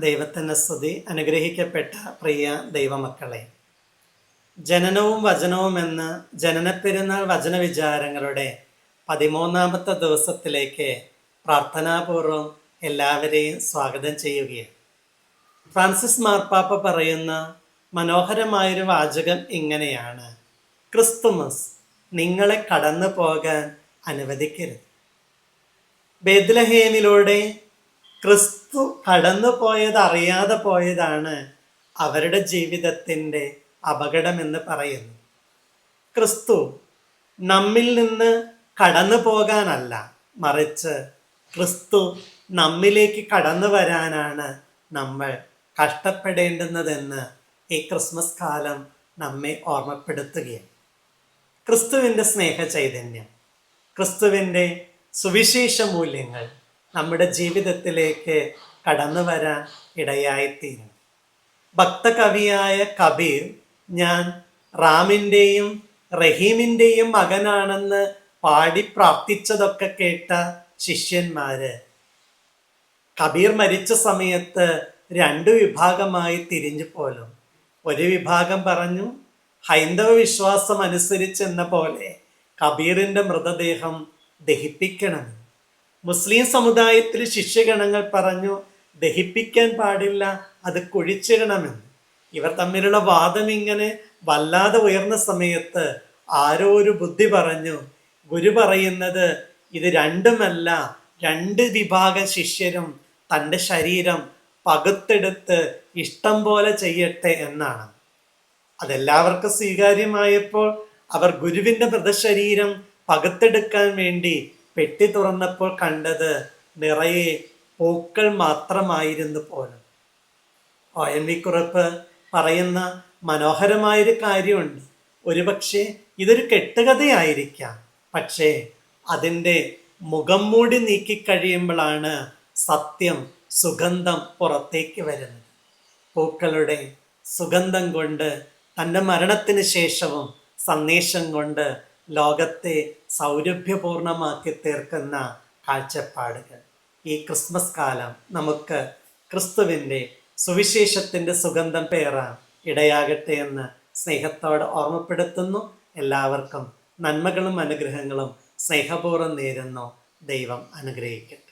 ദൈവത്തിന്റെ സ്തുതി. അനുഗ്രഹിക്കപ്പെട്ട പ്രിയ ദൈവമക്കളെ ജനനവും വചനവും എന്ന ജനനപ്പെരുന്നാൾ വചന വിചാരങ്ങളുടെ പതിമൂന്നാമത്തെ ദിവസത്തിലേക്ക് പ്രാർത്ഥനാപൂർവം എല്ലാവരെയും സ്വാഗതം ചെയ്യുകയാണ്. ഫ്രാൻസിസ് മാർപ്പാപ്പ പറയുന്ന മനോഹരമായൊരു വാചകം ഇങ്ങനെയാണ്. ക്രിസ്തുമസ് നിങ്ങളെ കടന്നു പോകാൻ അനുവദിക്കരുത്. ബേദ്ലഹേമിലൂടെ ക്രിസ്തു കടന്നു പോയത് അറിയാതെ പോയതാണ് അവരുടെ ജീവിതത്തിന്റെ അപകടമെന്ന് പറയുന്നു ക്രിസ്തു നമ്മിൽ നിന്ന് കടന്നു പോകാനല്ല മറിച്ച് ക്രിസ്തു നമ്മിലേക്ക് കടന്നു വരാനാണ് നമ്മൾ കഷ്ടപ്പെടേണ്ടുന്നതെന്ന് ഈ ക്രിസ്മസ് കാലം നമ്മെ ഓർമ്മപ്പെടുത്തുകയാണ്. ക്രിസ്തുവിന്റെ സ്നേഹ ചൈതന്യം ക്രിസ്തുവിന്റെ സുവിശേഷ മൂല്യങ്ങൾ നമ്മുടെ ജീവിതത്തിലേക്ക് കടന്നു വരാൻ ഇടയായിത്തീരും. ഭക്തകവിയായ കബീർ ഞാൻ റാമിന്റെയും റഹീമിന്റെയും മകനാണെന്ന് പാടി പ്രാർത്ഥിച്ചതൊക്കെ കേട്ട ശിഷ്യന്മാര് കബീർ മരിച്ച സമയത്ത് രണ്ടു വിഭാഗമായി തിരിഞ്ഞു പോലും. ഒരു വിഭാഗം പറഞ്ഞു ഹൈന്ദവ വിശ്വാസം അനുസരിച്ചെന്ന പോലെ കബീറിന്റെ മൃതദേഹം ദഹിപ്പിക്കണം മുസ്ലിം സമുദായത്തിൽ ശിഷ്യഗണങ്ങൾ പറഞ്ഞു ദഹിപ്പിക്കാൻ പാടില്ല അത് കുഴിച്ചിടണമെന്ന്. ഇവർ തമ്മിലുള്ള വാദം ഇങ്ങനെ വല്ലാതെ ഉയർന്ന സമയത്ത് ആരോ ഒരു ബുദ്ധി പറഞ്ഞു ഗുരു പറയുന്നത് ഇത് രണ്ടുമല്ല രണ്ട് വിഭാഗ ശിഷ്യരും തന്റെ ശരീരം പകുത്തെടുത്ത് ഇഷ്ടം പോലെ ചെയ്യട്ടെ എന്നാണ്. അതെല്ലാവർക്കും സ്വീകാര്യമായപ്പോൾ അവർ ഗുരുവിന്റെ മൃതശരീരം പകുത്തെടുക്കാൻ വേണ്ടി പെട്ടി തുറന്നപ്പോൾ കണ്ടത് നിറയെ പൂക്കൾ മാത്രമായിരുന്നു പോലും. ഒ എൻ വി കുറിപ്പ് പറയുന്ന മനോഹരമായൊരു കാര്യമുണ്ട്. ഒരുപക്ഷെ ഇതൊരു കെട്ടുകഥയായിരിക്കാം. പക്ഷേ അതിന്റെ മുഖം മൂടി നീക്കിക്കഴിയുമ്പോഴാണ് സത്യം സുഗന്ധം പുറത്തേക്ക് വരുന്നത്. പൂക്കളുടെ സുഗന്ധം കൊണ്ട് തന്റെ മരണത്തിന് ശേഷവും സന്ദേശം കൊണ്ട് ലോകത്തെ സൗരഭ്യപൂർണമാക്കി തീർക്കുന്ന കാഴ്ചപ്പാടുകൾ. ഈ ക്രിസ്മസ് കാലം നമുക്ക് ക്രിസ്തുവിന്റെ സുവിശേഷത്തിന്റെ സുഗന്ധം പേറാൻ ഇടയാകട്ടെ എന്ന് സ്നേഹത്തോടെ ഓർമ്മപ്പെടുത്തുന്നു. എല്ലാവർക്കും നന്മകളും അനുഗ്രഹങ്ങളും സ്നേഹപൂർവം നേരുന്നു. ദൈവം അനുഗ്രഹിക്കും